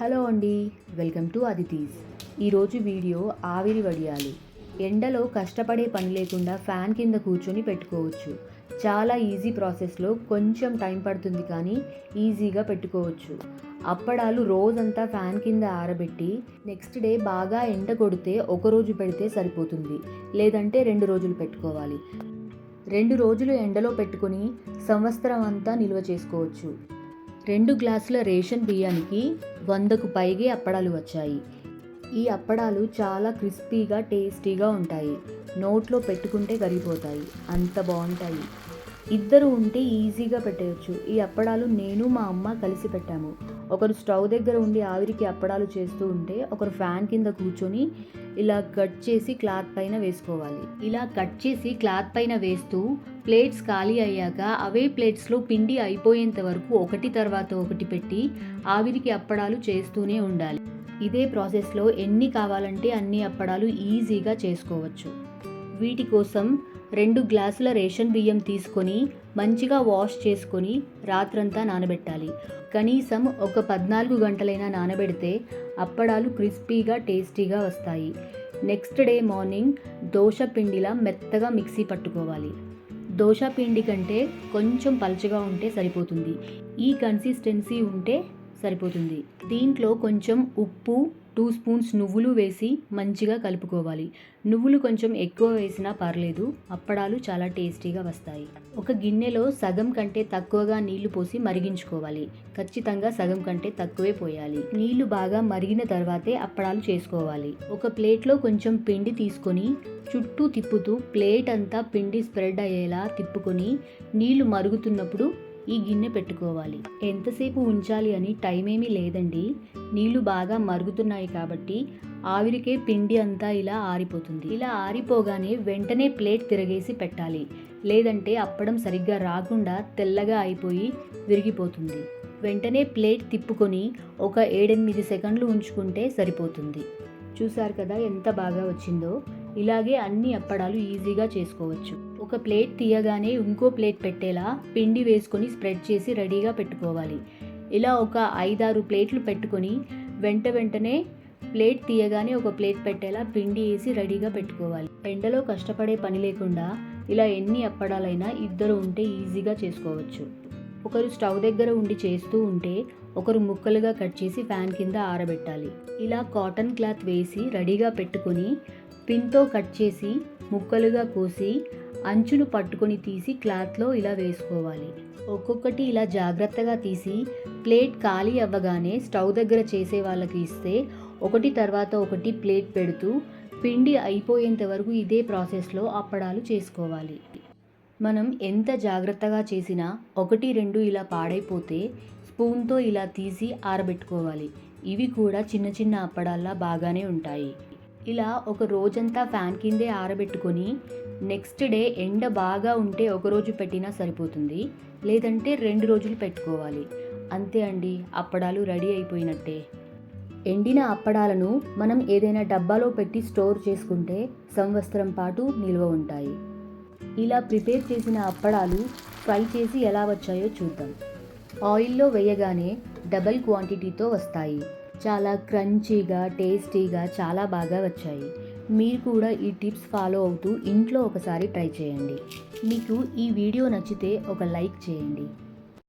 Hello అండి welcome to అదితీస్. ఈరోజు video ఆవిరి వడియాలు. ఎండలో కష్టపడే పని లేకుండా ఫ్యాన్ కింద కూర్చొని పెట్టుకోవచ్చు. చాలా ఈజీ ప్రాసెస్లో కొంచెం టైం పడుతుంది కానీ ఈజీగా పెట్టుకోవచ్చు. అప్పడాలు రోజంతా ఫ్యాన్ కింద ఆరబెట్టి నెక్స్ట్ డే బాగా ఎండ కొడితే ఒక రోజు పెడితే సరిపోతుంది. లేదంటే రెండు రోజులు పెట్టుకోవాలి. రెండు రోజులు ఎండలో పెట్టుకొని సంవత్సరం అంతా నిల్వ చేసుకోవచ్చు. రెండు గ్లాసుల రేషన్ బియ్యానికి వందకు పైగే అప్పడాలు వచ్చాయి. ఈ అప్పడాలు చాలా క్రిస్పీగా టేస్టీగా ఉంటాయి. నోట్లో పెట్టుకుంటే కరిగిపోతాయి. అంత బాగుంటాయి. ఇద్దరు ఉంటే ఈజీగా పెట్టేయచ్చు. ఈ అప్పడాలు నేను మా అమ్మ కలిసి పెట్టాము. ఒకరు స్టవ్ దగ్గర ఉండి ఆవిరికి అప్పడాలు చేస్తూ ఉంటే ఒకరు ఫ్యాన్ కింద కూర్చొని ఇలా కట్ చేసి క్లాత్ పైన వేసుకోవాలి. ఇలా కట్ చేసి క్లాత్ పైన వేస్తూ ప్లేట్స్ ఖాళీ అయ్యాక అవే ప్లేట్స్లో పిండి అయిపోయేంత వరకు ఒకటి తర్వాత ఒకటి పెట్టి ఆవిరికి అప్పడాలు చేస్తూనే ఉండాలి. ఇదే ప్రాసెస్లో ఎన్ని కావాలంటే అన్ని అప్పడాలు ఈజీగా చేసుకోవచ్చు. వీటి కోసం రెండు గ్లాసుల రేషన్ బియ్యం తీసుకొని మంచిగా వాష్ చేసుకొని రాత్రంతా నానబెట్టాలి. కనీసం ఒక పద్నాలుగు గంటలైనా నానబెడితే అప్పడాలు క్రిస్పీగా టేస్టీగా వస్తాయి. నెక్స్ట్ డే మార్నింగ్ దోశ పిండిలా మెత్తగా మిక్సీ పట్టుకోవాలి. దోశ పిండి కంటే కొంచెం పలుచగా ఉంటే సరిపోతుంది. ఈ కన్సిస్టెన్సీ ఉంటే సరిపోతుంది. దీంట్లో కొంచెం ఉప్పు టూ స్పూన్స్ నువ్వులు వేసి మంచిగా కలుపుకోవాలి. నువ్వులు కొంచెం ఎక్కువ వేసినా పర్లేదు అప్పడాలు చాలా టేస్టీగా వస్తాయి. ఒక గిన్నెలో సగం కంటే తక్కువగా నీళ్ళు పోసి మరిగించుకోవాలి. ఖచ్చితంగా సగం కంటే తక్కువే పోయాలి. నీళ్ళు బాగా మరిగిన తర్వాతే అప్పడాలు చేసుకోవాలి. ఒక ప్లేట్లో కొంచెం పిండి తీసుకొని చుట్టూ తిప్పుతూ ప్లేట్ అంతా పిండి స్ప్రెడ్ అయ్యేలా తిప్పుకొని నీళ్ళు మరుగుతున్నప్పుడు ఈ గిన్నె పెట్టుకోవాలి. ఎంతసేపు ఉంచాలి అని టైం ఏమీ లేదండి. నీళ్ళు బాగా మరుగుతున్నాయి కాబట్టి ఆవిరికే పిండి అంతా ఇలా ఆరిపోతుంది. ఇలా ఆరిపోగానే వెంటనే ప్లేట్ తిరగేసి పెట్టాలి. లేదంటే అప్పడం సరిగ్గా రాకుండా తెల్లగా అయిపోయి విరిగిపోతుంది. వెంటనే ప్లేట్ తిప్పుకొని ఒక ఏడెనిమిది సెకండ్లు ఉంచుకుంటే సరిపోతుంది. చూసారు కదా ఎంత బాగా వచ్చిందో? ఇలాగే అన్ని అప్పడాలు ఈజీగా చేసుకోవచ్చు. ఒక ప్లేట్ తీయగానే ఇంకో ప్లేట్ పెట్టేలా పిండి వేసుకొని స్ప్రెడ్ చేసి రెడీగా పెట్టుకోవాలి. ఇలా ఒక ఐదారు ప్లేట్లు పెట్టుకొని వెంట వెంటనే ప్లేట్ తీయగానే ఒక ప్లేట్ పెట్టేలా పిండి వేసి రెడీగా పెట్టుకోవాలి. ఎండలో కష్టపడే పని లేకుండా ఇలా ఎన్ని అప్పడాలైనా ఇద్దరు ఉంటే ఈజీగా చేసుకోవచ్చు. ఒకరు స్టవ్ దగ్గర ఉండి చేస్తూ ఉంటే ఒకరు ముక్కలుగా కట్ చేసి ఫ్యాన్ కింద ఆరబెట్టాలి. ఇలా కాటన్ క్లాత్ వేసి రెడీగా పెట్టుకొని పిన్తో కట్ చేసి ముక్కలుగా కోసి అంచును పట్టుకొని తీసి క్లాత్లో ఇలా వేసుకోవాలి. ఒక్కొక్కటి ఇలా జాగ్రత్తగా తీసి ప్లేట్ ఖాళీ అవ్వగానే స్టవ్ దగ్గర చేసే వాళ్ళకి ఇస్తే ఒకటి తర్వాత ఒకటి ప్లేట్ పెడుతూ పిండి అయిపోయేంత వరకు ఇదే ప్రాసెస్లో అప్పడాలు చేసుకోవాలి. మనం ఎంత జాగ్రత్తగా చేసినా ఒకటి రెండు ఇలా పాడైపోతే స్పూన్తో ఇలా తీసి ఆరబెట్టుకోవాలి. ఇవి కూడా చిన్న చిన్న అప్పడాల్లా బాగానే ఉంటాయి. ఇలా ఒక రోజంతా ఫ్యాన్ కిందే ఆరబెట్టుకొని నెక్స్ట్ డే ఎండ బాగా ఉంటే ఒకరోజు పెట్టినా సరిపోతుంది. లేదంటే రెండు రోజులు పెట్టుకోవాలి. అంతే అండి అప్పడాలు రెడీ అయిపోయినట్టే. ఎండిన అప్పడాలను మనం ఏదైనా డబ్బాలో పెట్టి స్టోర్ చేసుకుంటే సంవత్సరం పాటు నిల్వ ఉంటాయి. ఇలా ప్రిపేర్ చేసిన అప్పడాలు ఫ్రై చేసి ఎలా వచ్చాయో చూద్దాం. ఆయిల్లో వేయగానే డబల్ క్వాంటిటీతో వస్తాయి. చాలా క్రంచీగా టేస్టీగా చాలా బాగా వచ్చాయి. మీరు కూడా ఈ టిప్స్ ఫాలో అవుతూ ఇంట్లో ఒకసారి ట్రై చేయండి. మీకు ఈ వీడియో నచ్చితే ఒక లైక్ చేయండి.